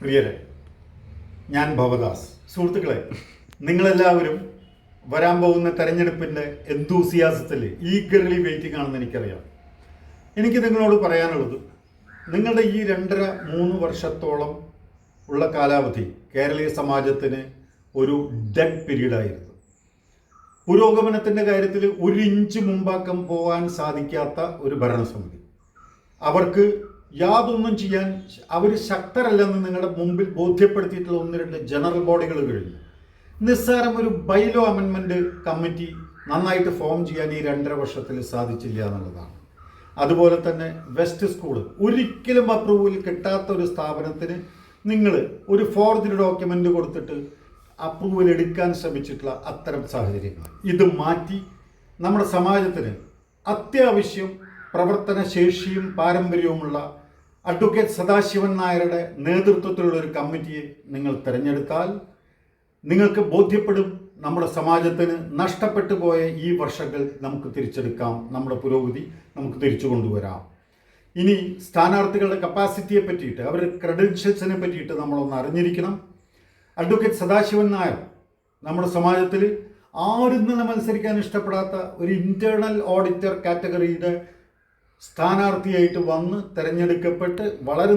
പ്രിയരെ ഞാൻ ഭവദാസ്. സുഹൃത്തുക്കളെ നിങ്ങളെല്ലാവരും വരാൻ പോകുന്ന തെരഞ്ഞെടുപ്പിന്റെ എന്തൂസിയാസത്തിൽ ഈഗർലി വെയിറ്റിംഗ് ആണെന്ന് എനിക്കറിയാം. എനിക്ക് നിങ്ങളോട് പറയാനുള്ളത് നിങ്ങളുടെ ഈ രണ്ടര മൂന്ന് വർഷത്തോളം ഉള്ള കാലാവധി കേരളീയ സമാജത്തിന് ഒരു ഡെഡ് പീരീഡായിരുന്നു പുരോഗമനത്തിന്റെ കാര്യത്തിൽ ഒരു ഇഞ്ച് മുമ്പാക്കം പോകാൻ സാധിക്കാത്ത ഒരു ഭരണസമിതി. അവർക്ക് യാതൊന്നും ചെയ്യാൻ അവർ ശക്തരല്ലെന്ന് നിങ്ങളുടെ മുമ്പിൽ ബോധ്യപ്പെടുത്തിയിട്ടുള്ള ഒന്ന് രണ്ട് ജനറൽ ബോഡികൾ കഴിഞ്ഞു. നിസ്സാരം ഒരു ബൈലോ അമെൻമെന്റ് കമ്മിറ്റി നന്നായിട്ട് ഫോം ചെയ്യാൻ ഈ രണ്ടര വർഷത്തിൽ സാധിച്ചില്ല എന്നുള്ളതാണ്. അതുപോലെ തന്നെ വെസ്റ്റ് സ്കൂൾ ഒരിക്കലും അപ്രൂവൽ കിട്ടാത്ത ഒരു സ്ഥാപനത്തിന് നിങ്ങൾ ഒരു ഫോർജ് ഡോക്യുമെന്റ് കൊടുത്തിട്ട് അപ്രൂവൽ എടുക്കാൻ ശ്രമിച്ചിട്ടുള്ള അത്തരം സാഹചര്യങ്ങൾ. ഇത് മാറ്റി നമ്മുടെ സമാജത്തിന് അത്യാവശ്യം പ്രവർത്തന ശേഷിയും പാരമ്പര്യവുമുള്ള അഡ്വക്കേറ്റ് സദാശിവൻ നായരുടെ നേതൃത്വത്തിലുള്ള ഒരു കമ്മിറ്റിയെ നിങ്ങൾ തിരഞ്ഞെടുത്താൽ നിങ്ങൾക്ക് ബോധ്യപ്പെടും നമ്മുടെ സമാജത്തിന് നഷ്ടപ്പെട്ടു പോയ ഈ വർഷങ്ങൾ നമുക്ക് തിരിച്ചെടുക്കാം നമ്മുടെ പുരോഗതി നമുക്ക് തിരിച്ചു കൊണ്ടുവരാം. ഇനി സ്ഥാനാർത്ഥികളുടെ കപ്പാസിറ്റിയെ പറ്റിയിട്ട് അവരുടെ ക്രെഡൻഷ്യൽസിനെ പറ്റിയിട്ട് നമ്മളൊന്ന് അറിഞ്ഞിരിക്കണം. അഡ്വക്കേറ്റ് സദാശിവൻ നായർ നമ്മുടെ സമാജത്തിൽ ആരും തന്നെ മത്സരിക്കാൻ ഇഷ്ടപ്പെടാത്ത ഒരു ഇന്റേർണൽ ഓഡിറ്റർ കാറ്റഗറിയുടെ സ്ഥാനാർത്ഥിയായിട്ട് വന്ന് തിരഞ്ഞെടുക്കപ്പെട്ട് വളരെ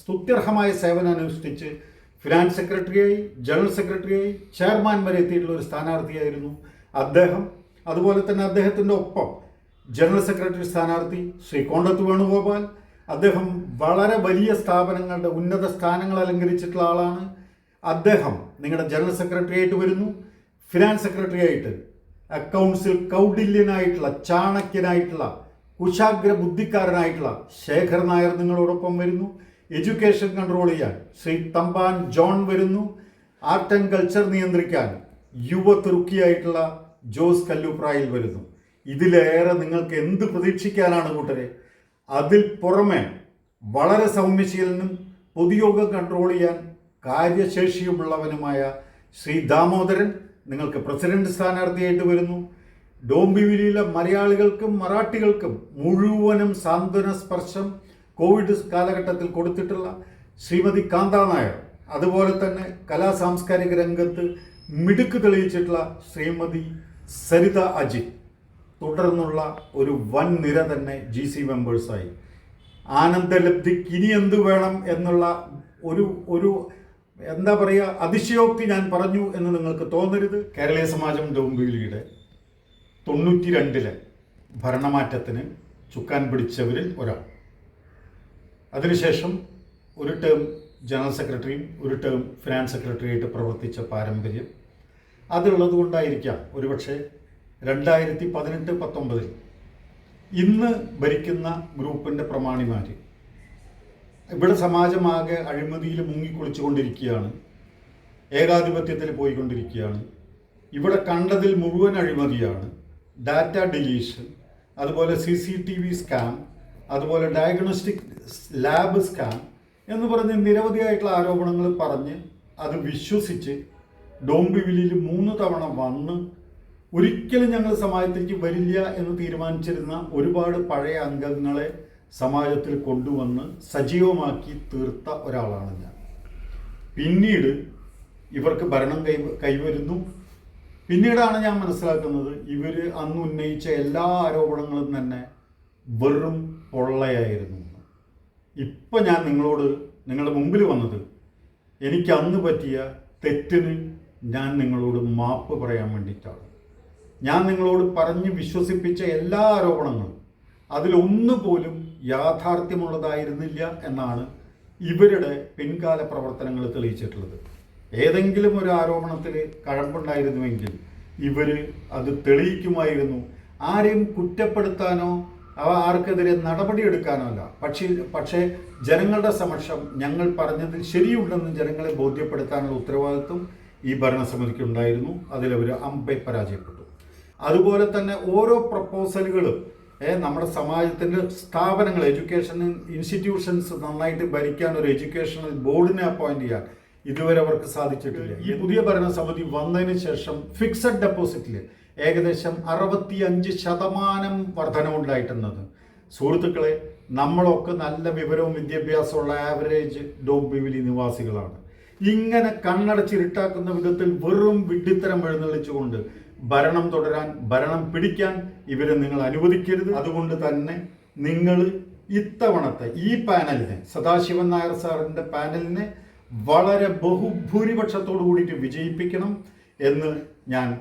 സ്തുത്യർഹമായ സേവനം അനുഷ്ഠിച്ച് ഫിനാൻസ് സെക്രട്ടറിയായി ജനറൽ സെക്രട്ടറിയായി ചെയർമാൻ വരെ എത്തിയിട്ടുള്ള ഒരു സ്ഥാനാർത്ഥിയായിരുന്നു അദ്ദേഹം. അതുപോലെ തന്നെ അദ്ദേഹത്തിന്റെ ഒപ്പം ജനറൽ സെക്രട്ടറി സ്ഥാനാർത്ഥി ശ്രീ കോണ്ടത്ത് വേണുഗോപാൽ. അദ്ദേഹം വളരെ വലിയ സ്ഥാപനങ്ങളുടെ ഉന്നത സ്ഥാനങ്ങൾ അലങ്കരിച്ചിട്ടുള്ള ആളാണ്. അദ്ദേഹം നിങ്ങളുടെ ജനറൽ സെക്രട്ടറി ആയിട്ട് വരുന്നു. ഫിനാൻസ് സെക്രട്ടറി ആയിട്ട് അക്കൗണ്ട്സിൽ കൗഡില്യനായിട്ടുള്ള ചാണക്യനായിട്ടുള്ള കുശാഗ്ര ബുദ്ധിക്കാരനായിട്ടുള്ള ശേഖർ നായർ നിങ്ങളോടൊപ്പം വരുന്നു. എഡ്യൂക്കേഷൻ കൺട്രോൾ ചെയ്യാൻ ശ്രീ തമ്പാൻ ജോൺ വരുന്നു. ആർട്ട് ആൻഡ് കൾച്ചർ നിയന്ത്രിക്കാൻ യുവ തുർക്കിയായിട്ടുള്ള ജോസ് കല്ലുപ്രായിൽ വരുന്നു. ഇതിലേറെ നിങ്ങൾക്ക് എന്ത് പ്രതീക്ഷിക്കാനാണ് കൂട്ടരെ? അതിൽ പുറമെ വളരെ സൗമ്യശീലനും പൊതുയോഗം കൺട്രോൾ ചെയ്യാൻ കാര്യശേഷിയുമുള്ളവനുമായ ശ്രീ ദാമോദരൻ നിങ്ങൾക്ക് പ്രസിഡന്റ് സ്ഥാനാർത്ഥിയായിട്ട് വരുന്നു. ഡോംബിവിലിയിലെ മലയാളികൾക്കും മറാഠികൾക്കും മുഴുവനും സാന്ത്വന സ്പർശം കോവിഡ് കാലഘട്ടത്തിൽ കൊടുത്തിട്ടുള്ള ശ്രീമതി കാന്ത നായർ. അതുപോലെ തന്നെ കലാ സാംസ്കാരിക രംഗത്ത് മിടുക്ക് തെളിയിച്ചിട്ടുള്ള ശ്രീമതി സരിത അജിത്. തുടർന്നുള്ള ഒരു വൻ നിര തന്നെ ജി സി മെമ്പേഴ്സായി. ആനന്ദലബ്ധിക്ക് ഇനി എന്തു വേണം എന്നുള്ള ഒരു ഒരു എന്താ പറയുക അതിശയോക്തി ഞാൻ പറഞ്ഞു എന്ന് നിങ്ങൾക്ക് തോന്നരുത്. കേരളീയ സമാജം ഡോംബിലിയുടെ തൊണ്ണൂറ്റി രണ്ടിലെ ഭരണമാറ്റത്തിന് ചുക്കാൻ പിടിച്ചവരിൽ ഒരാൾ. അതിനുശേഷം ഒരു ടേം ജനറൽ സെക്രട്ടറിയും ഒരു ടേം ഫിനാൻസ് സെക്രട്ടറിയായിട്ട് പ്രവർത്തിച്ച പാരമ്പര്യം. അതുള്ളത് കൊണ്ടായിരിക്കാം ഒരുപക്ഷെ രണ്ടായിരത്തി പതിനെട്ട് പത്തൊമ്പതിൽ ഇന്ന് ഭരിക്കുന്ന ഗ്രൂപ്പിന്റെ പ്രമാണിമാർ ഇവിടെ സമാജമാകെ അഴിമതിയിൽ മുങ്ങിക്കുളിച്ചുകൊണ്ടിരിക്കുകയാണ് ഏകാധിപത്യത്തിൽ പോയിക്കൊണ്ടിരിക്കുകയാണ്. ഇവിടെ കണ്ടതിൽ മുഴുവൻ അഴിമതിയാണ്. ഡാറ്റ ഡിലീഷൻ അതുപോലെ C C T V scam അതുപോലെ ഡയഗ്നോസ്റ്റിക് ലാബ് സ്കാം എന്ന് പറഞ്ഞ് നിരവധിയായിട്ടുള്ള ആരോപണങ്ങൾ പറഞ്ഞ് അത് വിശ്വസിച്ച് ഡോംബിവിലിൽ മൂന്ന് തവണ വന്ന് ഒരിക്കലും ഞങ്ങൾ സമാജത്തിലേക്ക് വരില്ല എന്ന് തീരുമാനിച്ചിരുന്ന ഒരുപാട് പഴയ അംഗങ്ങളെ സമാജത്തിൽ കൊണ്ടുവന്ന് സജീവമാക്കി തീർത്ത ഒരാളാണ് ഞാൻ. പിന്നീട് ഇവർക്ക് ഭരണം കൈ കൈവരുന്നു. പിന്നീടാണ് ഞാൻ മനസ്സിലാക്കുന്നത് ഇവർ അന്ന് ഉന്നയിച്ച എല്ലാ ആരോപണങ്ങളും തന്നെ വെറും പൊള്ളയായിരുന്നു. ഇപ്പം ഞാൻ നിങ്ങളോട് നിങ്ങളുടെ മുമ്പിൽ വന്നത് എനിക്ക് അന്ന് പറ്റിയ തെറ്റിന് ഞാൻ നിങ്ങളോട് മാപ്പ് പറയാൻ വേണ്ടിയിട്ടാണ് ഞാൻ നിങ്ങളോട് പറഞ്ഞ് വിശ്വസിപ്പിച്ച എല്ലാ ആരോപണങ്ങളും അതിലൊന്നുപോലും യാഥാർത്ഥ്യമുള്ളതായിരുന്നില്ല എന്നാണ് ഇവരുടെ പിൻകാല പ്രവർത്തനങ്ങൾ തെളിയിച്ചിട്ടുള്ളത് ഏതെങ്കിലും ഒരു ആരോപണത്തിൽ കഴമ്പുണ്ടായിരുന്നുവെങ്കിൽ ഇവർ അത് തെളിയിക്കുമായിരുന്നു. ആരെയും കുറ്റപ്പെടുത്താനോ അവ ആർക്കെതിരെ നടപടിയെടുക്കാനോ അല്ല. പക്ഷേ പക്ഷേ ജനങ്ങളുടെ സമക്ഷം ഞങ്ങൾ പറഞ്ഞത് ശരിയുണ്ടെന്ന് ജനങ്ങളെ ബോധ്യപ്പെടുത്താനുള്ള ഉത്തരവാദിത്വം ഈ ഭരണസമിതിക്ക് ഉണ്ടായിരുന്നു. അതിലവർ അമ്പെ പരാജയപ്പെട്ടു. അതുപോലെ തന്നെ ഓരോ പ്രപ്പോസലുകളും നമ്മുടെ സമാജത്തിന്റെ സ്ഥാപനങ്ങൾ എഡ്യൂക്കേഷൻ ഇൻസ്റ്റിറ്റ്യൂഷൻസ് നന്നായിട്ട് ഭരിക്കാൻ ഒരു എഡ്യൂക്കേഷണൽ ബോർഡിനെ അപ്പോയിന്റ് ചെയ്യാൻ ഇതുവരെ അവർക്ക് സാധിച്ചിട്ടില്ല. ഈ പുതിയ ഭരണസമിതി വന്നതിന് ശേഷം ഫിക്സഡ് ഡെപ്പോസിറ്റിൽ ഏകദേശം അറുപത്തി അഞ്ച് ശതമാനം വർധനവുണ്ടായിട്ടുള്ളത് സുഹൃത്തുക്കളെ നമ്മളൊക്കെ നല്ല വിവരവും വിദ്യാഭ്യാസമുള്ള ആവറേജ് ഡോംബിവിലി നിവാസികളാണ്. ഇങ്ങനെ കണ്ണടച്ചിരുട്ടാക്കുന്ന വിധത്തിൽ വെറും വിഡ്ഢിത്തരം എഴുന്നള്ളിച്ചുകൊണ്ട് ഭരണം തുടരാൻ ഭരണം പിടിക്കാൻ ഇവരെ നിങ്ങൾ അനുവദിക്കരുത്. അതുകൊണ്ട് തന്നെ നിങ്ങൾ ഇത്തവണത്തെ ഈ പാനലിനെ സദാശിവൻ നായർ സാറിന്റെ പാനലിനെ വളരെ ബഹുഭൂരിപക്ഷത്തോടു കൂടിയിട്ട് വിജയിപ്പിക്കണം എന്ന് ഞാൻ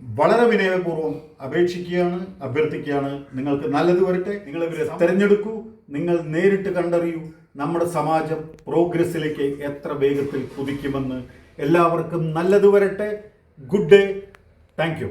വളരെ വിനയപൂർവം അപേക്ഷിക്കുകയാണ് അഭ്യർത്ഥിക്കുകയാണ്. നിങ്ങൾക്ക് നല്ലത് വരട്ടെ നിങ്ങൾ ഇവരെ തിരഞ്ഞെടുക്കൂ നിങ്ങൾ നേരിട്ട് കണ്ടറിയൂ നമ്മുടെ സമാജം പ്രോഗ്രസ്സിലേക്ക് എത്ര വേഗത്തിൽ കുതിക്കുമെന്ന്. എല്ലാവർക്കും നല്ലത് വരട്ടെ. Good day. Thank you.